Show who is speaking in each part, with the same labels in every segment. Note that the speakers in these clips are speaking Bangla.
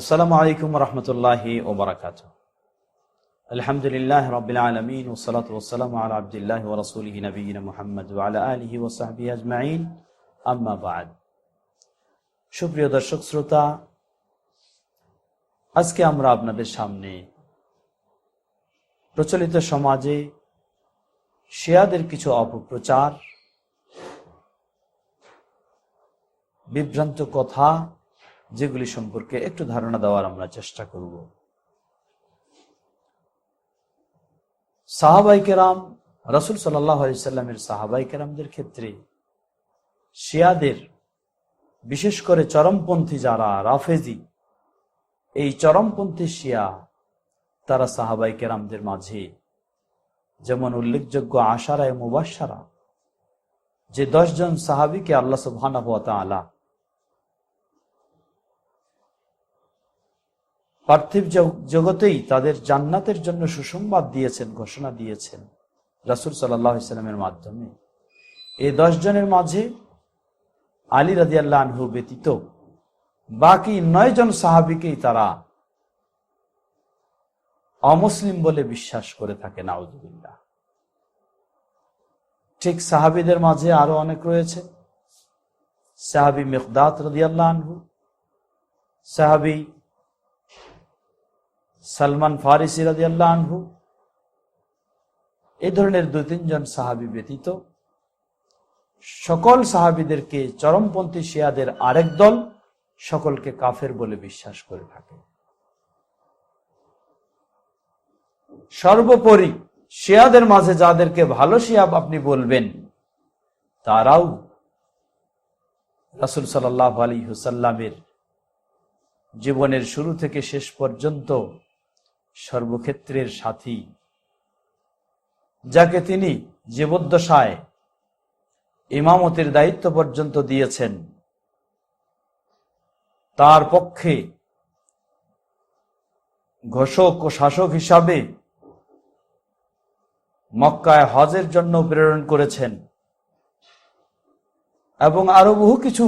Speaker 1: আসসালামু আলাইকুম রহমতুল্লাহি ওবরাকাত আলহামদুলিল্লাহ রবিল আলমিন ওসলাত ওসালাম আলা আবদুল্লাহ রসুলহি নবীন মোহাম্মদ আলা আলহি ওসাহবি আজমাইন। আম্মা বাদ। সুপ্রিয় দর্শক, শ্রোতা, আজকে আমরা আপনাদের সামনে প্রচলিত সমাজে শিয়াদের কিছু অপপ্রচার, বিভ্রান্ত কথা যেগুলি সম্পর্কে একটু ধারণা দেওয়ার আমরা চেষ্টা করব। সাহাবাই কেরাম, রসুল সাল্লাহ আলিয়াল্লামের সাহাবাই কেরামদের ক্ষেত্রে শিয়াদের, বিশেষ করে চরমপন্থী যারা রাফেজি, এই চরমপন্থী শিয়া তারা সাহাবাই কেরামদের মাঝে যেমন উল্লেখযোগ্য আশারায় মুবাসারা যে দশজন সাহাবিকে আল্লাহ সুবহানাহু ওয়া তাআলা পার্থিব জগতেই তাদের জান্নাতের জন্য সুসংবাদ দিয়েছেন, ঘোষণা দিয়েছেন রাসুল সাল্লামের মাধ্যমে। এই জনের মাঝে আলী রাজিয়াল্লাহ আনহু ব্যতীত বাকি নয় জন সাহাবিকেই তারা অমুসলিম বলে বিশ্বাস করে থাকে, নাউজুবিল্লাহ। ঠিক সাহাবিদের মাঝে আরও অনেক রয়েছে। সাহাবি মেকদাত রাদিয়াল্লাহ আনহু, সাহাবি সালমান ফারিসি রাদিয়াল্লাহ আনহু। এই ধরনের দুই, তিনজন সাহাবি ব্যতীত সকল সাহাবিদেরকে চরমপন্থী শিয়াদের আরেক দল সকলকে কাফের বলে বিশ্বাস করে থাকে। সর্বোপরি শিয়াদের মাঝে যাদেরকে ভালো শিয়াব আপনি বলবেন, তারাও রাসুল সাল্লাহ আলী হুসাল্লামের জীবনের শুরু থেকে শেষ পর্যন্ত সর্বক্ষেত্রের সাথী। যাকে তিনি জীবদ্দশায় ইমামতের দায়িত্ব পর্যন্ত দিয়েছেন। তার পক্ষে ঘোষক ও শাসক হিসাবে মক্কায় হজের জন্য প্রেরণ করেছেন এবং আরও বহু কিছু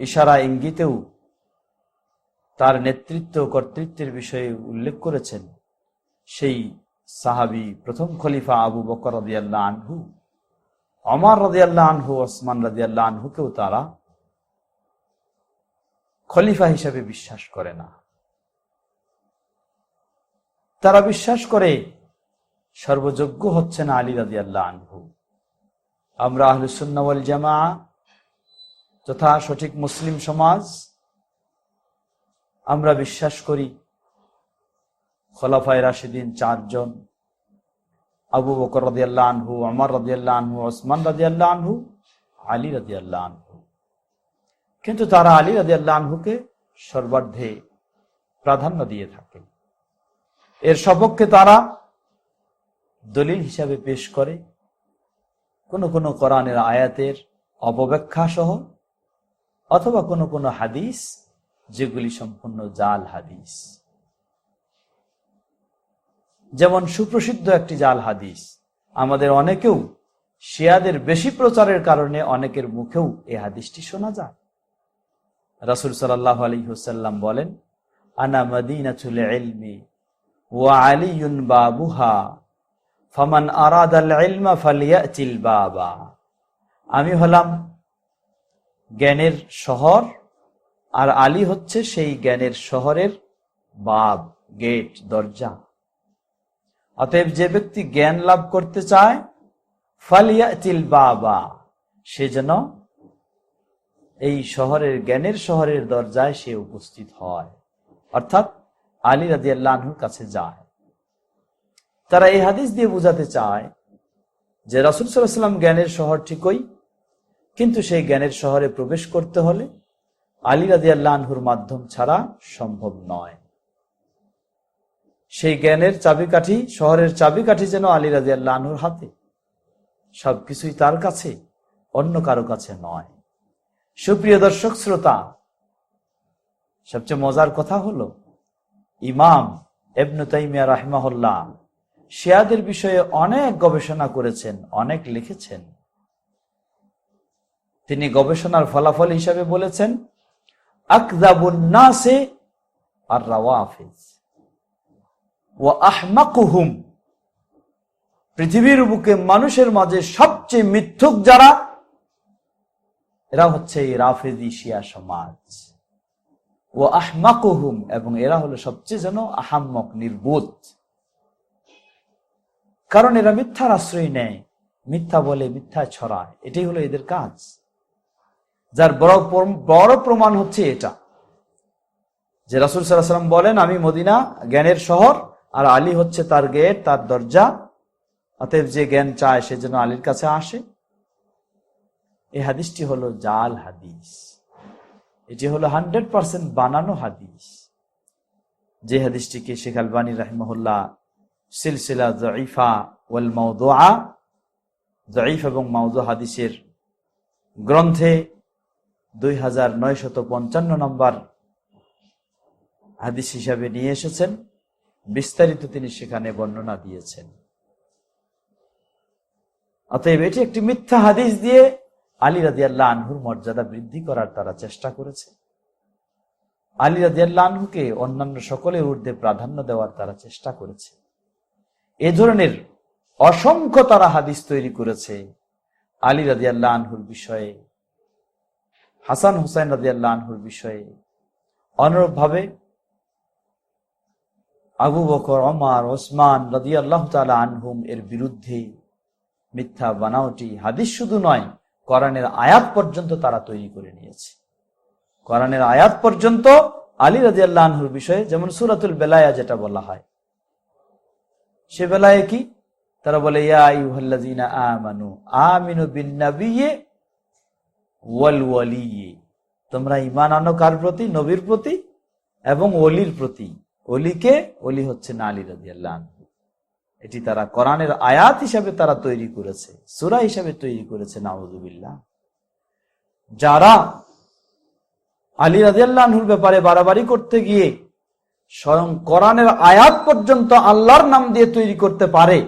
Speaker 1: ইশারা ইঙ্গিতেও তার নেতৃত্ব কর্তৃত্বের বিষয়ে উল্লেখ করেছেন সেই সাহাবি প্রথম খলিফা আবু বকর রদিয়াল্লাহ আনহু। অমর রদিয়াল্লাহ আনহু, ওসমান রদিয়াল্লাহ আনহুকেও তারা খলিফা হিসাবে বিশ্বাস করে না। তারা বিশ্বাস করে সর্বযোগ্য হচ্ছেন আলী রাদিয়াল্লাহ আনহু। আমরা আহলুসুন্নাওয়াল জামা তথা সঠিক মুসলিম সমাজ আমরা বিশ্বাস করি খলাফায় রাশিদিন চারজন। আবু বকর রাদিয়াল্লাহ আনহু আমার রাদিয়াল্লাহ আনহু, ওসমান রাদিয়াল্লাহ আনহু, আলী রাদিয়াল্লাহ আনহু। কিন্তু তারা আলী রাদিয়াল্লাহ আনহুকে সর্বার্ধে প্রাধান্য দিয়ে থাকে। এর সপক্ষে তারা দলিল হিসাবে পেশ করে। কোন কোন কোরআনের আয়াতের অপব্যাখ্যা সহ অথবা কোন কোন হাদিস যেগুলি সম্পূর্ণ জাল হাদিস। যেমন সুপ্রসিদ্ধ একটি জাল হাদিস, আমাদের অনেকেও শিয়াদের বেশি প্রচারের কারণে অনেকের মুখেও এই হাদিসটি শোনা যায়। রাসুল সাল্লাহ আলী হুসাল্লাম বলেন, আনা আরাদ আল ইলমা ফালিয়াতিল বাবা। আমি হলাম জ্ঞানের শহর আর আলী হচ্ছে সেই জ্ঞানের শহরের বাব, গেট, দরজা। অতএব যে ব্যক্তি জ্ঞান লাভ করতে চায়, ফালিয়াতিল বাবা, সে যেন এই শহরের জ্ঞানের শহরের দরজায় সে উপস্থিত হয়। অর্থাৎ আলী রাজি আল্লাহর কাছে যায়। তারা এই হাদিস দিয়ে বুঝাতে চায় যে রাসুল সাল্লাম জ্ঞানের শহর ঠিকই, কিন্তু সেই জ্ঞানের শহরে প্রবেশ করতে হলে আলী রাজি আল্লাহর মাধ্যম ছাড়া সম্ভব নয়। সেই জ্ঞানের চাবিকাঠি, শহরের চাবিকাঠি যেন আলী রাজি আল্লাহর হাতে। সবকিছুই তার কাছে, অন্য কারও কাছে নয়। সুপ্রিয় দর্শক, শ্রোতা, সবচেয়ে মজার কথা হলো, ইমাম এবনু তাইমিয়া রাহমাহুল্লাহ শিয়াদের বিষয়ে অনেক গবেষণা করেছেন, অনেক লিখেছেন। তিনি গবেষণার ফলাফল হিসাবে বলেছেন আকদাবুন্নাসে আর রাওয়াফিজ। ও আহমাকুহুম। পৃথিবীর বুকে মানুষের মাঝে সবচেয়ে মিথ্যুক যারা, এরা হচ্ছে এই রাফেজি শিয়া সমাজ। ও আহমাকুহুম, এবং এরা হলো সবচেয়ে যেন আহাম্মক, নির্বোধ। কারণ এরা মিথ্যার আশ্রয় নেয়, মিথ্যা বলে মিথ্যা ছড়ায়, এটাই হলো এদের কাজ। যার বড় বড় প্রমাণ হচ্ছে এটা। যে রাসুল সাল্লাম বলেন, আমি মদিনা জ্ঞানের শহর, আর আলী হচ্ছে তার গেট, তার দরজা। অতএব যে জ্ঞান চায়, সে যেন আলীর কাছে আসে। এই হাদিসটি হলো জাল হাদিস। এটি হলো হান্ড্রেড পার্সেন্ট বানানো হাদিস। যে হাদিসটিকে শেখ আলবানী রাহিমহল্লা সিলসিলা জঈফা ওয়াল মাউদুআ জঈফ এবং মাউদো হাদিসের গ্রন্থে দুই হাজার নয়শত পঞ্চান্ন নম্বর হাদিস হিসাবে নিয়ে এসেছেন। বিস্তারিত তিনি সেখানে বর্ণনা দিয়েছেন। অতএব এটি একটি মিথ্যা হাদিস দিয়ে আলী রাদিয়াল্লাহ আনহুর মর্যাদা বৃদ্ধি করার তারা চেষ্টা করেছে। আলী রাদিয়াল্লাহ আনহুকে অন্যান্য সকলের ঊর্ধ্বে প্রাধান্য দেওয়ার তারা চেষ্টা করেছে। এ ধরনের অসংখ্য তারা হাদিস তৈরি করেছে আলী রাদিয়াল্লাহ আনহুর বিষয়ে। হাসান হুসাইন রাদিয়াল্লাহ আনহুর বিষয়ে অনুরূপভাবে আবু বকর অমার ওসমান রাদিয়াল্লাহ তাআলা আনহুম এর বিরুদ্ধে মিথ্যা বানাওটি হাদিস শুধু নয়, কোরআনের আয়াত পর্যন্ত তারা তৈরি করে নিয়েছে। কোরআনের আয়াত পর্যন্ত আলী রাজিয়াল্লাহ আনহুর বিষয়ে, যেমন সুরাতুল বেলায়া যেটা বলা হয়, সে বেলায় কি? তারা বলে, ইয়া আইয়ুহাল্লাযীনা আমানু, আমিনু বিন্নাবিয়্যি ওয়াল ওয়ালিয়্যি তোমরা ইমান আনো কার প্রতি? নবীর প্রতি এবং ওলির প্রতি। ওলিকে ওলি হচ্ছে না আলী রাদিয়াল্লাহু আনহু। এটি তারা কোরআনের আয়াত হিসাবে তারা তৈরি করেছে, সূরা হিসাবে তৈরি করেছে নাউযুবিল্লাহ যারা আলী রাজিয়াল্লাহুর ব্যাপারে বাড়াবাড়ি করতে গিয়ে স্বয়ং কোরআনের আয়াত পর্যন্ত আল্লাহর নাম দিয়ে তৈরি করতে পারে,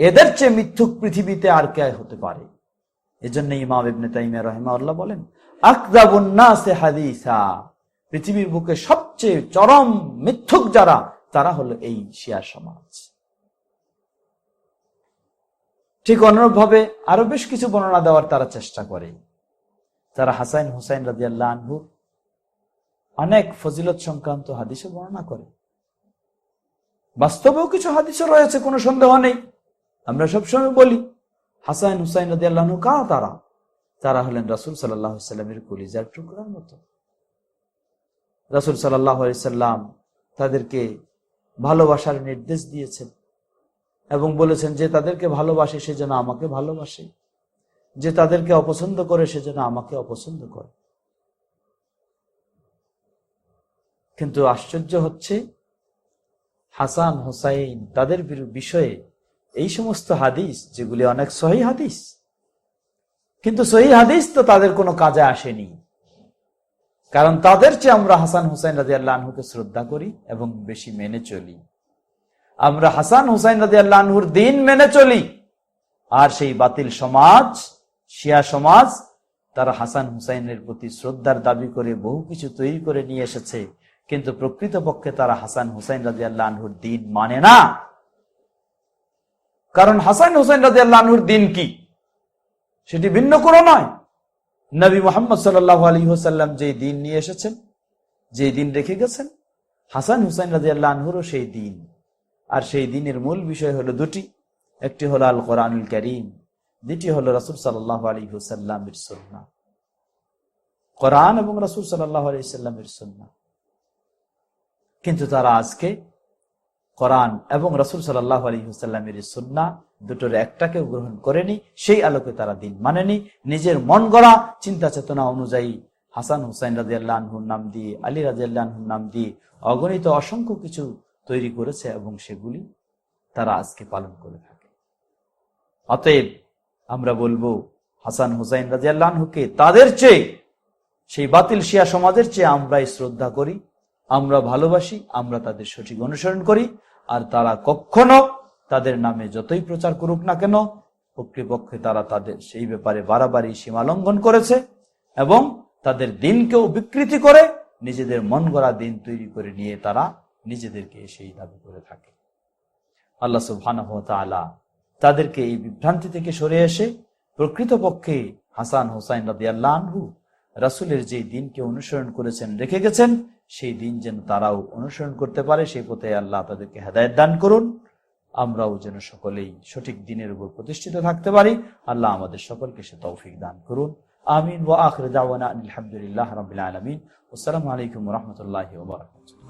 Speaker 1: এদের চেয়ে মিথ্যুক পৃথিবীতে আর কে হতে পারে? এজন্য ইমাম ইবনে তাইমিয়া রহিমাউল্লাহ বলেন আকদাবুন্নাসে হাদিসা। পৃথিবীর বুকে সবচেয়ে চরম মিথ্যুক যারা, তারা হলো এই শিয়া সমাজ। ঠিক অনুরূপভাবে আরও বেশ কিছু বর্ণনা দেওয়ার তারা চেষ্টা করে। তারা হাসাইন হুসাইন রাজিয়াল্লাহ আনহু অনেক ফজিলত সংক্রান্ত হাদিসে বর্ণনা করে। বাস্তবেও কিছু হাদিসও রয়েছে, কোনো সন্দেহ নেই। আমরা সবসময় বলি হাসাইন হুসাইন রাজিয়াল্লাহ আনহু, কারা তারা? তারা হলেন রাসুল সাল্লাহ সাল্লামের কলিজার টুকরার মতো। রাসুল সাল্লাহ সাল্লাম তাদেরকে ভালোবাসার নির্দেশ দিয়েছেন এবং বলেছেন যে তাদেরকে ভালোবাসে, সে যেন আমাকে ভালোবাসে। যে তাদেরকে অপছন্দ করে, সে যেন আমাকে অপছন্দ করে। কিন্তু আশ্চর্য হচ্ছে, হাসান হোসাইন তাদের বিষয়ে এই সমস্ত হাদিস, যেগুলি অনেক সহি হাদিস, কিন্তু সহি হাদিস তো তাদের কোনো কাজে আসেনি। কারণ তাদের চেয়ে আমরা হাসান হুসাইন রাজি আল্লাহ আনহুকে শ্রদ্ধা করি এবং বেশি মেনে চলি। আমরা হাসান হুসাইন রাজি আল্লাহ দিন মেনে চলি। আর সেই বাতিল সমাজ, শিয়া সমাজ, তারা হাসান হুসাইনের প্রতি শ্রদ্ধার দাবি করে বহু কিছু তৈরি করে নিয়ে এসেছে। কিন্তু প্রকৃতপক্ষে তারা হাসান হুসাইন রাজি আল্লাহ দিন মানে না। কারণ হাসান হুসাইন রাজি দিন কি? সেটি ভিন্ন কোনো নয়। নবী মোহাম্মদ সাল্লাহ আলী হোসাল্লাম যে দিন নিয়ে এসেছেন যে দিন রেখে গেছেন, হাসান হুসাইন রাজি আল্লাহ সেই দিন। আর সেই দিনের মূল বিষয় হলো দুটি। একটি হলো আল কোরআনুল করিম, দ্বিতীয় হলো রাসুল সাল্লাহ আলী হুসাল্লামের সন্না কোরআন এবং রাসুল সাল্লাহ আলী সাল্লামের সন্না কিন্তু তারা আজকে কোরআন এবং রসুল সাল্লাহ আলী হুসাল্লামের সন্না দুটোর একটাকেও গ্রহণ করেনি, সেই আলোকে তারা দিন মানেনি। নিজের মন গড়া, চিন্তা চেতনা অনুযায়ী হাসান হুসাইন রাজি আল্লাহর নাম দিয়ে, আলী রাজি আল্লাহর নাম দিয়ে অগণিত অসংখ্য কিছু তৈরি করেছে এবং সেগুলি তারা আজকে পালন করে থাকে। অতএব আমরা বলব, হাসান হুসাইন রাজি আল্লাহকে তাদের চেয়ে, সেই বাতিল শিয়া সমাজের চেয়ে আমরাই শ্রদ্ধা করি। আমরা ভালোবাসি, আমরা তাদের সঠিক অনুসরণ করি, আর তারা কখনো তাদের নামে যতই প্রচার করুক না কেন, প্রকৃতপক্ষে তারা তাদের সেই ব্যাপারে বাড়াবাড়ি সীমা লঙ্ঘন করেছে এবং তাদের দিনকেও বিকৃতি করে নিজেদের মন গড়া দিন তৈরি করে নিয়ে তারা নিজেদেরকে সেই দাবি করে থাকে। আল্লাহ সুবহানাহু ওয়া তাদেরকে এই বিভ্রান্তি থেকে সরে এসে প্রকৃতপক্ষে হাসান হোসাইন রাদিয়াল্লাহু আনহু রাসূলের যে দিনকে অনুসরণ করেছেন, রেখে গেছেন, সেই দিন যেন তারাও অনুসরণ করতে পারে, সেই পথে আল্লাহ তাদেরকে হেদায়ত দান করুন। আমরাও যেন সকলেই সঠিক দিনের উপর প্রতিষ্ঠিত থাকতে পারি। আল্লাহ আমাদের সকলকে সে তৌফিক দান করুন। আমিন। ওয়া আখরে দাওয়ানা আলহামদুলিল্লাহ রবিল আলমিন। আসসালামু আলাইকুম রহমতুল্লাহ রাহমাতুল্লাহি ওয়া বারাকাতুহু।